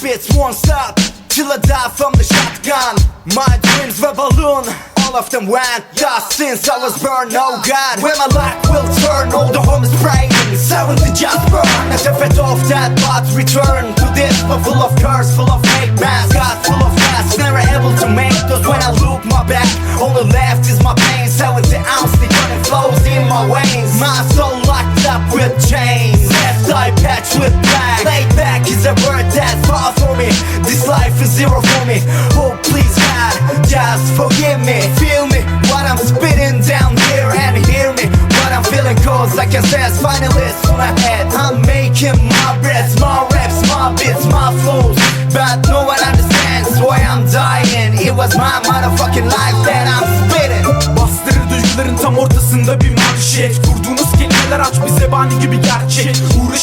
fits won't stop till I die from the shotgun. My dreams were balloon, all of them went dust since I was born. Oh God, when my life will turn, all the homes praying, silently just burn. As the it off that but return to this, but full of curse, full of fake masks, God full of fast, never able to make those when I loop my back. Only left is my pain, silently ounce, still running flows in my veins. My soul locked up with chains, left eye patch with. Blood. Zero for me. Oh please God, just forgive me. Feel me, what I'm spitting down here and hear me. What I'm feeling cause I said, finally it's on my head. I'm making my breaths, my reps, my beats, my flows. But no one understands why I'm dying. It was my motherfucking life that I'm spitting. Bastırır duyguların tam ortasında bir manşet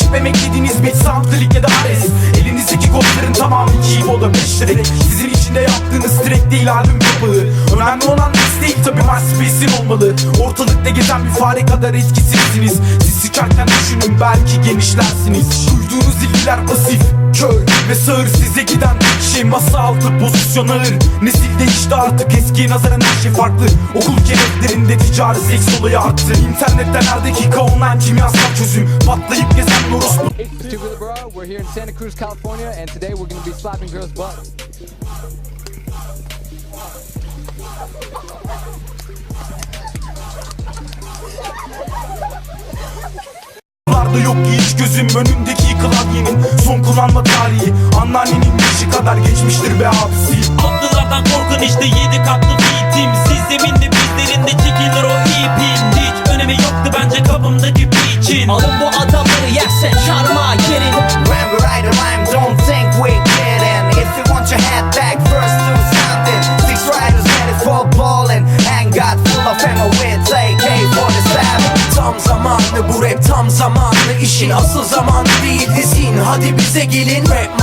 Uğraşıp emeklediğiniz bir soundclick ya da ares. Elinizdeki kodların tamamı keyboard'a 5 direk Sizin içinde yaptığınız track değil albüm kapağı Önemli olan değil tabi MySpace'in olmalı. Ortalıkta gezen bir fare kadar etkisizsiniz. Siz sıçarken düşünün belki genişlersiniz. Duyduğunuz ilgiler pasif Kör ve sağır size giden şey. Masa altı pozisyon ağır Nesil değişti artık. Eskiye nazaran her şey farklı. Okul keleplerinde ticari seks olayı arttı. İnternetten her dakika online kimyasal çözüm. Patlayıp gezen Bro. We're here in Santa Cruz, California, and today we're going to be slapping girls'. Larda yok ki hiç gözüm. Önündeki kullanma tarihi Kadar geçmiştir be abisi Atlılardan korkun işte yedi katlı beatim Sisteminde bizlerinde çekilir o ipin Hiç önemi yoktu bence kapımdaki beach'in Alın bu adamları yersen çarmıha girin When we write a rhyme, don't think we kidding. If you want your head back, first do something. Six riders ready for ballin'. And got full of ammo with AK-47. Tam zamanlı bu rap tam zamanlı işin asıl zamanı değil dizin Hadi bize gelin rap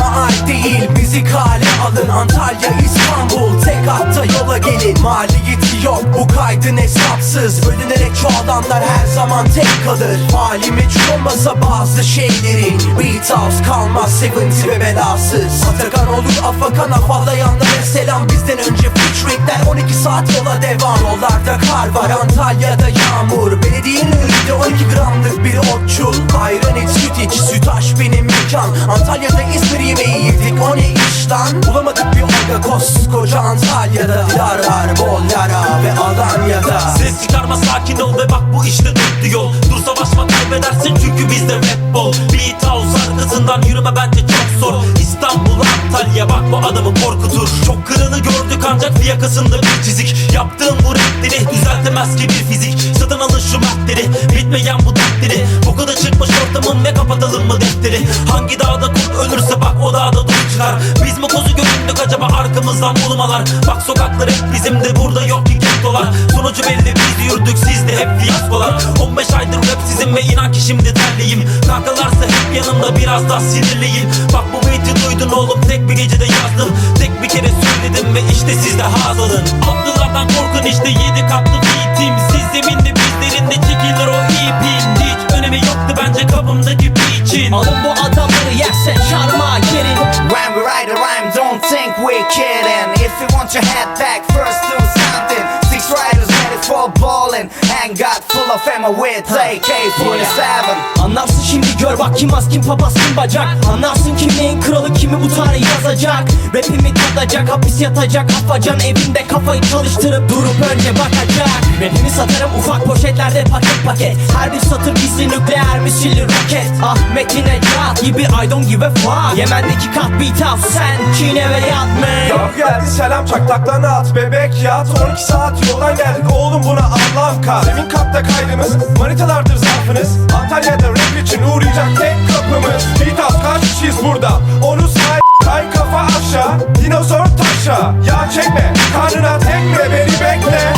değil Müzik hale alın Antalya İstanbul. Tek hatta yola gelin Maliyeti yok. Bu kaydın hesapsız Bölünerek çoğalanlar her zaman tek kalır. Hali meçhul olmasa bazı şeylerin Beat house kalmaz seventy ve belasız. Atakan olur afakan afallayanlara selam. Bizden önce featuringler 12 saat yola devam. Yollarda kar var Antalya'da yağmur. Belediyenin önünde 12 gramlık bir otçul lan Bulamadık bir orga koskoca Antalya'da. Yarar bol yara ve Alanya'da Ses çıkarma sakin ol ve bak bu işte döndü yol. Dur savaşma kaybedersin çünkü bizde rap bol. Beat house arkasından yürüme bence çok zor. İstanbul Antalya bak bu adamı korkutur. Çok kırını gördük ancak fiyakasında bir çizik. Yaptığın bu rapleri düzeltemez ki bir fizik. Satın alın şu maddeleri bitmeyen bu dertleri. Bu kadar çıkmış ortamın ve kapatalım mı defteri? Hangi dağda kurt ölürse bak o dağda dur çıkar arkamızdan ulumalar Bak sokaklar hep bizim de burada yok ki gettolar Sonucu belli biz yürüdük sizde hep fiyaskolar. 15 aydır rap sizin ve inan ki şimdi terliyim. Kankalarsa hep yanımda biraz daha sinirliyim. Bak bu beat'i duydun oğlum tek bir gecede yazdım Tek bir kere söyledim ve işte siz de haz alın Atlılardan korkun işte yedi katlı beat'im you want your head back, got full of ammo with AK-47. Anlarsın şimdi gör bak kim az kim papaz kim bacak. Anlarsın kim neyin kralı kimi bu tarih yazacak. Rapimi tadacak hapis yatacak Afacan evinde kafayı çalıştırıp durup önce bakacak. Rapimi satarım ufak poşetlerde paket paket. Her bir satır gizli nükleer misilli roket. Ahmet'in Necat gibi I don't give a fuck. Yemen'deki kat beat house sen Çiğne ve yat man Yav geldi selam çaklaklarına at bebek yat. 12 saat yoldan geldik oğlum buna Allah'ım kar Zemin katta kaydımız manitalardır zarfınız. Antalya'da rap için uğrayacak tek kapımız. Beathouse kaç kişiyiz burada. Onu say Kay kafa aşağı. Dinozor taşa. Ya çekme karnına tekme beni bekle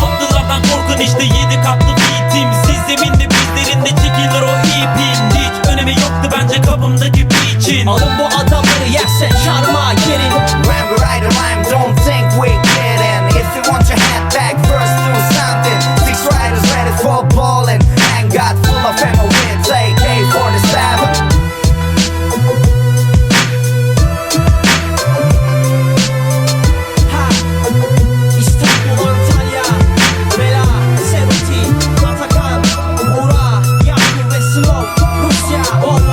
不下。